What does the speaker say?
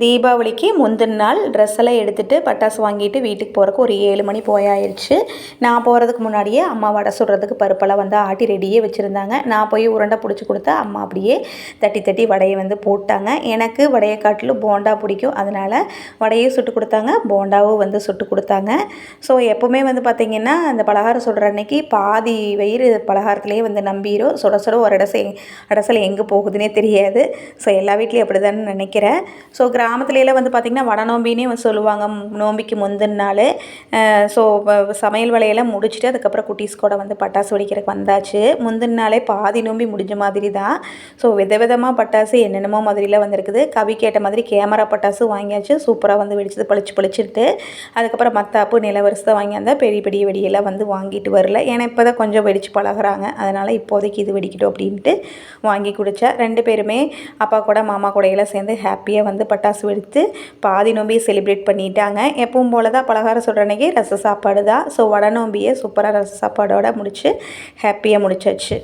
தீபாவளிக்கு முந்தின நாள் ட்ரெஸ் எல்லாம் எடுத்துகிட்டு பட்டாசு வாங்கிட்டு வீட்டுக்கு போகிறக்கு ஒரு ஏழு மணி போயாயிருச்சு நான் போகிறதுக்கு முன்னாடியே அம்மா வடை சுடுறதுக்கு பருப்பெல்லாம் வந்து ஆட்டி ரெடியே வச்சுருந்தாங்க. நான் போய் உருண்டை பிடிச்சி கொடுத்தா அம்மா அப்படியே தட்டி தட்டி வடையை வந்து போட்டாங்க. எனக்கு வடையை காட்டிலும் போண்டா பிடிக்கும். அதனால் வடையும் சுட்டு கொடுத்தாங்க. போண்டாவும் வந்து சுட்டு கொடுத்தாங்க. ஸோ எப்போவுமே வந்து பார்த்திங்கன்னா அந்த பலகாரம் சுடுற அன்னைக்கு பாதி வயிறு பலகாரத்துலேயே வந்து நம்பிடும் சுட சுட ஒரு இடசை அடசல் எங்கே போகுதுன்னே தெரியாது. ஸோ எல்லா வீட்லேயும் அப்படி தான் நினைக்கிறேன். ஸோ கிராமத்துலலாம் வந்து பார்த்திங்கன்னா வட நோம்பினே வந்து சொல்லுவாங்க. நோம்பிக்கு முந்தின நாள். ஸோ சமையல் வேலையெல்லாம் முடிச்சுட்டு அதுக்கப்புறம் குட்டீஸ் கூட வந்து பட்டாசு வெடிக்கிறதுக்கு வந்தாச்சு. முந்தின நாளே பாதி நோம்பி முடிஞ்ச மாதிரி தான். ஸோ வித விதமாக பட்டாசு என்னென்னமோ மாதிரிலாம் வந்திருக்குது. கவி கேட்ட மாதிரி கேமரா பட்டாசு வாங்கியாச்சு. சூப்பராக வந்து வெடிச்சது பளிச்சு பளிச்சுட்டு அதுக்கப்புறம் மத்தாப்பு நிலவரிசை தான் வாங்கியிருந்தா பெரிய பெரிய வெடியெல்லாம் வந்து வாங்கிட்டு வரல. ஏன்னா இப்போ தான் கொஞ்சம் வெடிச்சு பழகுறாங்க. அதனால் இப்போதைக்கு இது வெடிக்கட்டும் அப்படின்ட்டு வாங்கி குடித்தா ரெண்டு பேருமே அப்பா கூட மாமா கூட எல்லாம் சேர்ந்து ஹாப்பியாக வந்து பட்டாசு பட்டாசு வெடித்து பாதி நோம்பியை செலிப்ரேட் பண்ணிட்டாங்க. எப்பவும் போல தான் பலகாரம் சொல்கிற அன்றைக்கி ரச சாப்பாடு தான் ஸோ வட நோம்பியை சூப்பராக ரச சாப்பாடோடு முடித்து ஹாப்பியாக முடிச்சாச்சு.